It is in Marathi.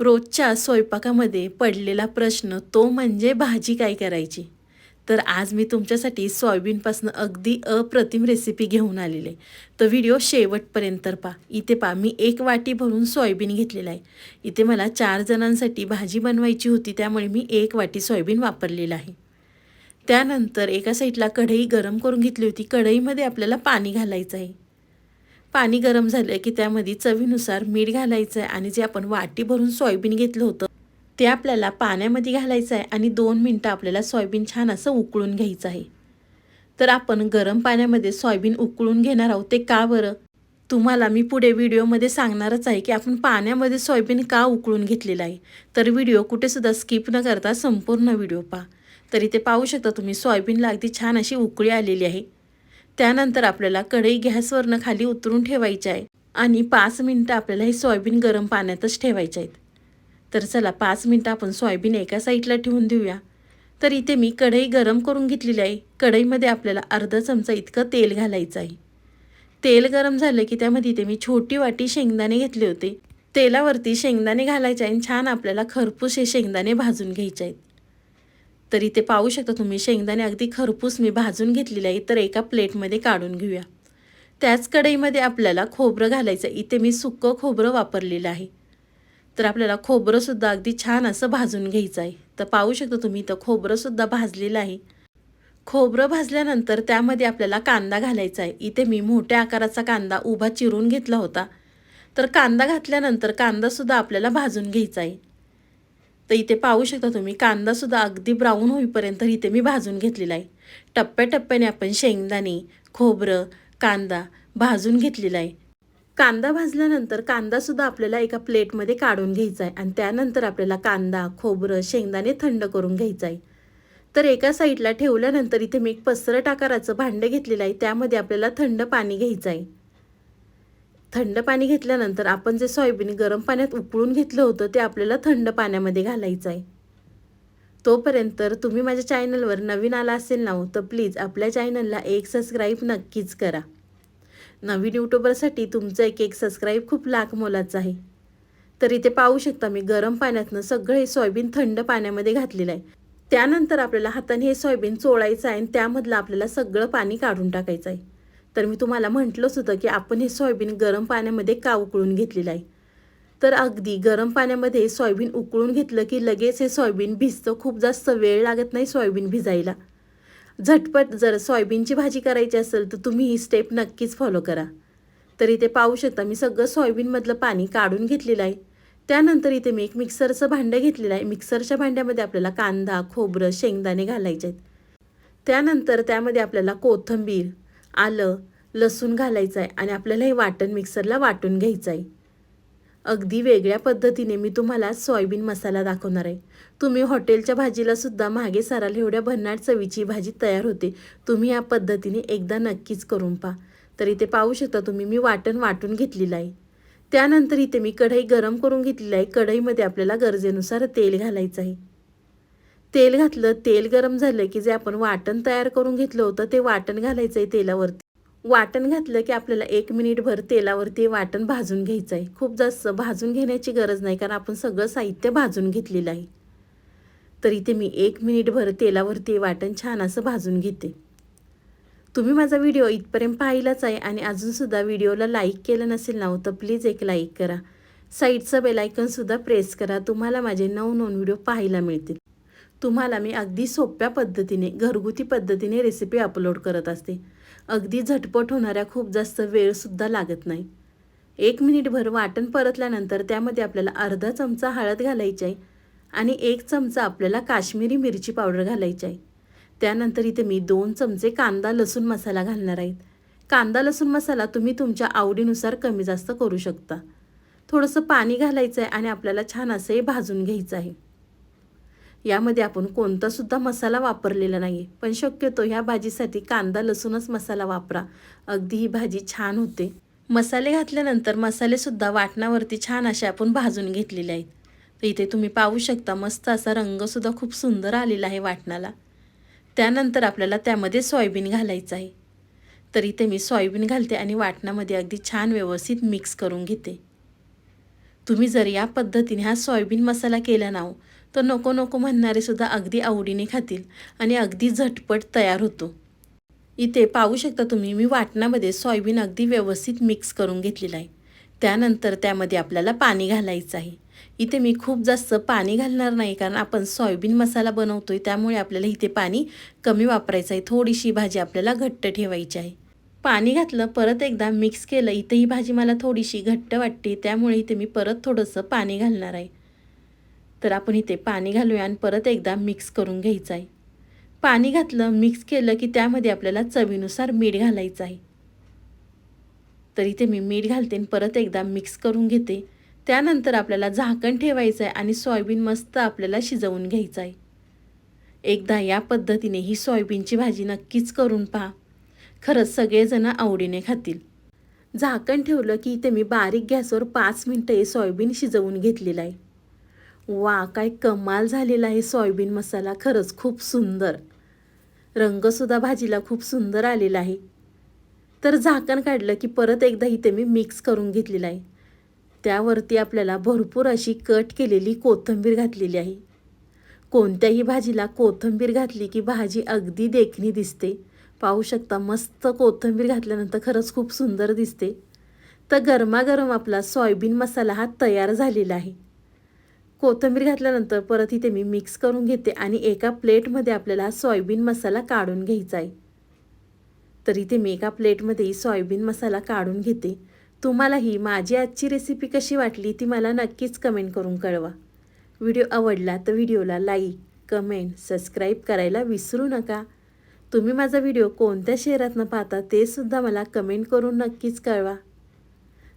रोजच्या स्वयंपाकामध्ये पडलेला प्रश्न तो म्हणजे भाजी काय करायची? तर आज मी तुमच्यासाठी सोयाबीनपासून अगदी अप्रतिम रेसिपी घेऊन आलेले. आहे. तर व्हिडिओ शेवटपर्यंत पहा. इथे पहा मी एक वाटी भरून सोयाबीन घेतलेला आहे. इथे मला चार जणांसाठी भाजी बनवायची होती त्यामुळे मी एक वाटी सोयाबीन वापरलेलं आहे. त्यानंतर एका साईडला कढई गरम करून घेतली होती. कढईमध्ये आपल्याला पाणी घालायचं आहे. पाणी गरम झालं की त्यामध्ये चवीनुसार मीठ घालायचं आहे आणि जे आपण वाटी भरून सोयाबीन घेतलं होतं ते आपल्याला पाण्यामध्ये घालायचं आहे आणि दोन मिनटं आपल्याला सोयाबीन छान असं उकळून घ्यायचं आहे. तर आपण गरम पाण्यामध्ये सोयाबीन उकळून घेणार आहोत ते का बरं? तुम्हाला मी पुढे व्हिडिओमध्ये सांगणारच आहे की आपण पाण्यामध्ये सोयाबीन का उकळून घेतलेलं आहे? तर व्हिडिओ कुठेसुद्धा स्किप न करता संपूर्ण व्हिडिओ पहा. तरी ते पाहू शकता तुम्ही सोयाबीनला अगदी छान अशी उकळी आलेली आहे. त्यानंतर आपल्याला कढई गॅसवरनं खाली उतरून ठेवायची आहे आणि पाच मिनटं आपल्याला हे सोयाबीन गरम पाण्यातच ठेवायचे आहेत. तर चला पाच मिनटं आपण सोयाबीन एका साईडला ठेवून देऊया. तर इथे मी कढई गरम करून घेतलेली आहे. कढईमध्ये आपल्याला अर्धा चमचा इतकं तेल घालायचं आहे. तेल गरम झालं की त्यामध्ये इथे मी छोटी वाटी शेंगदाणे घेतले होते. तेलावरती शेंगदाणे घालायचे आणि छान आपल्याला खरपूस हे शेंगदाणे भाजून घ्यायचे आहेत. तर इथे पाहू शकता तुम्ही. शेंगदाणे अगदी खरपूस मी भाजून घेतलेले आहे तर एका प्लेटमध्ये काढून घेऊया. त्याच कढईमध्ये आपल्याला खोबरं घालायचं इथे मी सुक्कं खोबरं वापरलेलं आहे. तर आपल्याला खोबरंसुद्धा अगदी छान असं भाजून घ्यायचं आहे. तर पाहू शकता तुम्ही इथं खोबरंसुद्धा भाजलेलं आहे. खोबरं भाजल्यानंतर त्यामध्ये आपल्याला कांदा घालायचा आहे. इथे मी मोठ्या आकाराचा कांदा उभा चिरून घेतला होता. तर कांदा घातल्यानंतर कांदासुद्धा आपल्याला भाजून घ्यायचा आहे. तर इथे पाहू शकता तुम्ही कांदासुद्धा अगदी ब्राऊन होईपर्यंत इथे मी भाजून घेतलेला आहे. टप्प्याटप्प्याने आपण शेंगदाणे खोबरं कांदा भाजून घेतलेला आहे. कांदा भाजल्यानंतर कांदासुद्धा आपल्याला एका प्लेटमध्ये काढून घ्यायचा आहे आणि त्यानंतर आपल्याला कांदा खोबरं शेंगदाणे थंड करून घ्यायचं आहे. तर एका साईडला ठेवल्यानंतर इथे मी एक पसरट आकाराचं भांडं घेतलेलं आहे त्यामध्ये आपल्याला थंड पाणी घ्यायचं आहे. थंड पाणी घेतल्यानंतर आपण जे सोयाबीन गरम पाण्यात उकळून घेतलं होतं ते आपल्याला थंड पाण्यामध्ये घालायचं आहे. तोपर्यंत तुम्ही माझ्या चॅनलवर नवीन आला असेल ना हो, तर प्लीज आपल्या चॅनलला एक सबस्क्राईब नक्कीच करा. नवीन यूट्यूबरसाठी तुमचं एक एक सबस्क्राईब खूप लाख मोलाचं आहे. तर इथे पाहू शकता मी गरम पाण्यातनं सगळं हे सोयाबीन थंड पाण्यामध्ये घातलेलं आहे. त्यानंतर आपल्याला हाताने हे सोयाबीन चोळायचं आहे आणि त्यामधलं आपल्याला सगळं पाणी काढून टाकायचं आहे. तर मी तुम्हाला म्हटलंच होतं की आपण हे सोयाबीन गरम पाण्यामध्ये का उकळून घेतलेलं आहे? तर अगदी गरम पाण्यामध्ये सोयाबीन उकळून घेतलं की लगेच हे सोयाबीन भिजतं. खूप जास्त वेळ लागत नाही सोयाबीन भिजायला. झटपट जर सोयाबीनची भाजी करायची असेल तर तुम्ही ही स्टेप नक्कीच फॉलो करा. तर इथे पाहू शकता मी सगळं सोयाबीनमधलं पाणी काढून घेतलेलं आहे. त्यानंतर इथे मी एक मिक्सरचं भांडं घेतलेलं आहे. मिक्सरच्या भांड्यामध्ये आपल्याला कांदा खोबरं शेंगदाणे घालायचे आहेत. त्यानंतर त्यामध्ये आपल्याला कोथिंबीर आलं लसूण घालायचं आहे आणि आपल्याला हे वाटण मिक्सरला वाटून घ्यायचं आहे अगदी वेगळ्या पद्धतीने मी तुम्हाला सोयाबीन मसाला दाखवणार आहे. तुम्ही हॉटेलच्या भाजीला सुद्धा मागे साराल एवढ्या भन्नाट चवीची भाजी तयार होते. तुम्ही या पद्धतीने एकदा नक्कीच करून पहा. तर इथे पाहू शकता तुम्ही मी वाटण वाटून घेतलेलं आहे. त्यानंतर इथे मी कढई गरम करून घेतलेली आहे. कढईमध्ये आपल्याला गरजेनुसार तेल घालायचं आहे. तेल घातलं तेल गरम झालं की जे आपण वाटण तयार करून घेतलं होतं ते वाटण घालायचं आहे तेलावरती. वाटण घातलं की आपल्याला एक मिनिटभर तेलावरती वाटण भाजून घ्यायचं आहे. खूप जास्त भाजून घेण्याची गरज नाही कारण आपण सगळं साहित्य भाजून घेतलेलं आहे. तर इथे मी एक मिनिटभर तेलावरती वाटण छान असं भाजून घेते. तुम्ही माझा व्हिडिओ इथपर्यंत पाहिलाच आहे आणि अजूनसुद्धा व्हिडिओला लाईक केलं नसेल ना हो तर प्लीज एक लाईक करा. साईडचं बेलायकनसुद्धा प्रेस करा. तुम्हाला माझे नवनवीन व्हिडिओ पाहायला मिळतील. तुम्हाला मी अगदी सोप्या पद्धतीने घरगुती पद्धतीने रेसिपी अपलोड करत असते. अगदी झटपट होणाऱ्या खूप जास्त वेळसुद्धा लागत नाही. एक मिनिटभर वाटण परतल्यानंतर त्यामध्ये आपल्याला अर्धा चमचा हळद घालायची आहे आणि एक चमचा आपल्याला काश्मीरी मिरची पावडर घालायची आहे. त्यानंतर इथे मी दोन चमचे कांदा लसूण मसाला घालणार आहेत कांदा लसूण मसाला तुम्ही तुमच्या आवडीनुसार कमी जास्त करू शकता. थोडंसं पाणी घालायचं आहे आणि आपल्याला छान असं हे भाजून घ्यायचं आहे. यामध्ये आपण कोणतासुद्धा मसाला वापरलेला नाही पण शक्यतो ह्या भाजीसाठी कांदा लसूणच मसाला वापरा. अगदी ही भाजी छान होते. मसाले घातल्यानंतर मसालेसुद्धा वाटणावरती छान असे आपण भाजून घेतलेले आहेत. तर इथे तुम्ही पाहू शकता मस्त असा रंगसुद्धा खूप सुंदर आलेला आहे वाटणाला. त्यानंतर आपल्याला त्यामध्ये सोयाबीन घालायचं आहे. तर इथे मी सोयाबीन घालते आणि वाटणामध्ये अगदी छान व्यवस्थित मिक्स करून घेते. तुम्ही जर या पद्धतीने हा सोयाबीन मसाला केला ना हो, तर नको नको म्हणणारे सुद्धा अगदी आवडीने खातील आणि अगदी झटपट तयार होतो. इथे पाहू शकता तुम्ही मी वाटणामध्ये सॉयबीन अगदी व्यवस्थित मिक्स करून घेतलेलं आहे. त्यानंतर त्यामध्ये आपल्याला पाणी घालायचं आहे. इथे मी खूप जास्त पाणी घालणार नाही कारण आपण सॉयबीन मसाला बनवतो आहे त्यामुळे आपल्याला इथे पाणी कमी वापरायचं आहे. थोडीशी भाजी आपल्याला घट्ट ठेवायची आहे. पाणी घातलं परत एकदा मिक्स केलं इथे ही भाजी मला थोडीशी घट्ट वाटते त्यामुळे इथे मी परत थोडंसं पाणी घालणार आहे. तर आपण इथे पाणी घालूया आणि परत एकदा मिक्स करून घ्यायचं आहे. पाणी घातलं मिक्स केलं की त्यामध्ये आपल्याला चवीनुसार मीठ घालायचं आहे. तर इथे मी मीठ घालते आणि परत एकदा मिक्स करून घेते. त्यानंतर आपल्याला झाकण ठेवायचं आहे आणि सोयाबीन मस्त आपल्याला शिजवून घ्यायचं आहे. एकदा या पद्धतीने ही सोयाबीनची भाजी नक्कीच करून पहा. खरंच सगळेजणं आवडीने खातील. झाकण ठेवलं की इथे मी बारीक गॅसवर पाच मिनटं हे सोयाबीन शिजवून घेतलेलं आहे. वा काय कमाल झालेला आहे सोयाबीन मसाला. खरंच खूप सुंदर. रंगसुद्धा भाजीला खूप सुंदर आलेला आहे. तर झाकण काढलं की परत एकदा इथे मी मिक्स करून घेतलेलं आहे. त्यावरती आपल्याला भरपूर अशी कट केलेली कोथिंबीर घातलेली आहे. कोणत्याही भाजीला कोथिंबीर घातली की भाजी अगदी देखणी दिसते. पाहू शकता मस्त कोथिंबीर घातल्यानंतर खरंच खूप सुंदर दिसते. तर गरमागरम आपला सोयाबीन मसाला हा तयार झालेला आहे. कोथिंबीर घातल्यानंतर परत इथे मी मिक्स करून घेते आणि एका प्लेटमध्ये आपल्याला सोयाबीन मसाला काढून घ्यायचा आहे. तर इथे मी एका प्लेटमध्ये सोयाबीन मसाला काढून घेते. तुम्हाला ही माझी आजची रेसिपी कशी वाटली ती मला नक्कीच कमेंट करून कळवा. व्हिडिओ आवडला तर व्हिडिओला लाईक कमेंट सबस्क्राईब करायला विसरू नका. तुम्ही माझा व्हिडिओ कोणत्या शहरातनं पाहता ते सुद्धा मला कमेंट करून नक्कीच कळवा.